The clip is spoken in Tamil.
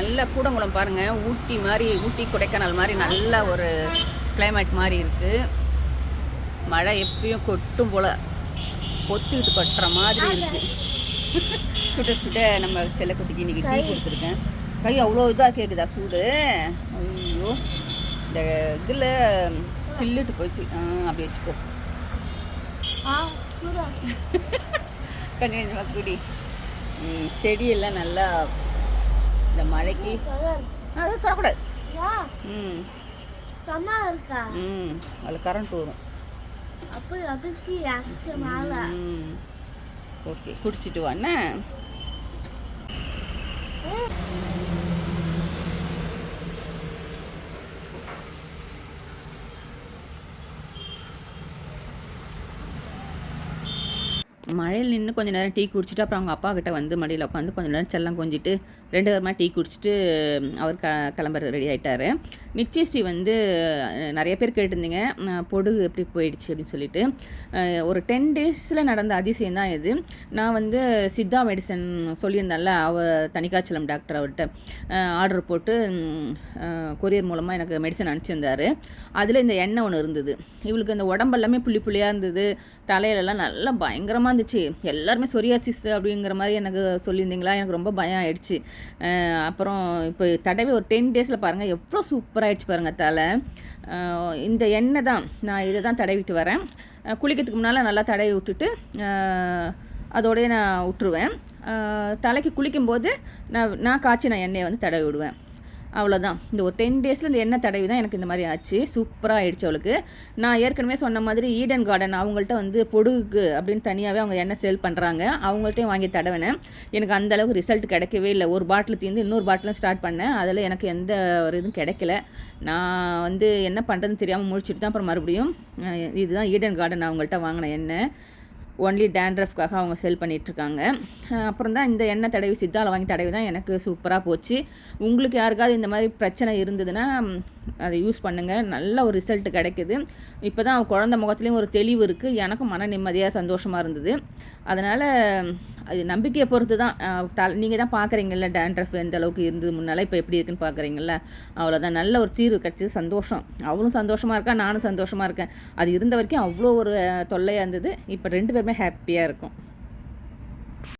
நல்ல கூடங்குளம் பாருங்கள் ஊட்டி மாதிரி ஊட்டி கொடைக்கானல் மாதிரி நல்ல ஒரு climate மாதிரி இருக்குது மழை எப்பயும் கொட்டும் போல். பொத்திட்டு கொட்டுற மாதிரி இருக்குது சுட சுட நம்ம செல்லக்குட்டிக்கு இன்னைக்கு டீ கொடுத்துருக்கேன். கை அவ்வளோ இதாக கேட்குதா சூடு. ஐயோ. இந்த இதில் சில்லுட்டு போயிடுச்சு ஆ அப்படி வச்சுக்கோ. கொஞ்சம் கொஞ்சமாக குடி செடியெல்லாம் நல்லா இந்த மழைக்கு. அது தரக்கூடாது ம். ம் அதில் கரண்ட் வரும் அப்போ அதுக்கு ஆக்சு மேல. ம். ஓகே குடிச்சிட்டு வாண்ணே மழையில் நின்று கொஞ்ச நேரம் டீ குடிச்சிட்டு அப்புறம் அவங்க அப்பா கிட்ட வந்து மடியில் உட்காந்து கொஞ்சம் நேரம் செல்லம் கொஞ்சிட்டு ரெண்டு பேருமா டீ குடிச்சிட்டு அவர் க கிளம்புற ரெடி ஆகிட்டார் நிச்சயஸ்ரீ வந்து நிறைய பேர் கேட்டிருந்தீங்க பொடுகு எப்படி போயிடுச்சு அப்படின்னு சொல்லிட்டு. ஒரு டென் டேஸில் நடந்த அதிசயம் தான் இது. நான் வந்து சித்தா மெடிசன் சொல்லியிருந்தேன்ல அவ தனிக்காச்சலம் டாக்டர் அவர்கிட்ட. ஆர்டர் போட்டு கொரியர் மூலமாக எனக்கு மெடிசன் அனுப்பிச்சிருந்தாரு. அதில் இந்த எண்ணெய் ஒன்று இருந்தது. இவளுக்கு இந்த உடம்பெல்லாமே புள்ளி புள்ளியாக இருந்தது. தலையிலலாம் நல்லா பயங்கரமாக இருந்துச்சு. எல்லாருமே சொரியாசிஸ் அப்படிங்கிற மாதிரி எனக்கு சொல்லியிருந்தீங்களா? எனக்கு ரொம்ப பயம் ஆயிடுச்சு. அப்புறம் இப்போ தடவை ஒரு டென் டேஸில் பாருங்கள் எவ்வளோ சூப்பராகிடுச்சு பாருங்கள் தலை. இந்த எண்ணெய் தான். நான் இதை தான் தடவிட்டு வரேன். குளிக்கிறதுக்கு முன்னால் நல்லா தடவி விட்டுட்டு அதோடய நான் விட்டுருவேன் தலைக்கு குளிக்கும்போது நான் நான் காய்ச்சி நான் எண்ணெயை வந்து தடவி விடுவேன். அவ்வளோதான் இந்த ஒரு டென் டேஸில் இந்த எண்ணெய் தடவி தான் எனக்கு இந்த மாதிரி ஆச்சு. சூப்பராக ஆயிடுச்சு அவளுக்கு. நான் ஏற்கனவே சொன்ன மாதிரி ஈடன் கார்டன் அவங்கள்ட்ட வந்து பொடுகு அப்படின்னு தனியாகவே அவங்க எண்ணெய் சேல் பண்ணுறாங்க அவங்கள்ட்டையும் வாங்கி தடவினேன். எனக்கு அந்த அளவுக்கு ரிசல்ட் கிடைக்கவே இல்லை. ஒரு பாட்டில் தீர்ந்து இன்னொரு பாட்டிலும் ஸ்டார்ட் பண்ணேன். அதில் எனக்கு எந்த ஒரு இதுவும் கிடைக்கல. நான் வந்து என்ன பண்ணுறதுன்னு தெரியாமல் முடிச்சுட்டு தான் அப்புறம் மறுபடியும் இதுதான் ஈடன் கார்டன் அவங்கள்ட்ட வாங்கின எண்ணெய். ஒன்லி டேண்ட்ரஃப்காக அவங்க செல் பண்ணிகிட்ருக்காங்க அப்புறம் தான் இந்த எண்ணெய் தடவி சித்தாவில் வாங்கி தடவி தான் எனக்கு சூப்பராக போச்சு. உங்களுக்கு யாருக்காவது இந்த மாதிரி பிரச்சனை இருந்ததுன்னா அதை யூஸ் பண்ணுங்கள் நல்ல ஒரு ரிசல்ட் கிடைக்குது. இப்போ தான் குழந்த முகத்துலேயும் ஒரு தெளிவு இருக்குது எனக்கும் மன நிம்மதியாக சந்தோஷமாக இருந்தது. அதனால் அது நம்பிக்கையை பொறுத்து தான் நீங்கள் தான் பார்க்குறீங்கல்ல டேண்ட்ரஃப் எந்த அளவுக்கு இருந்தது முன்னால் இப்போ எப்படி இருக்குன்னு பார்க்குறீங்கல்ல அவ்வளோதான் நல்ல ஒரு தீர்வு கிடச்சிது. சந்தோஷம். அவளும் சந்தோஷமாக இருக்கா? நானும் சந்தோஷமாக இருக்கேன். அது இருந்த வரைக்கும் அவ்வளோ ஒரு தொல்லையாக இருந்தது. இப்போ ரெண்டு பேருமே ஹாப்பியாக இருக்கும்.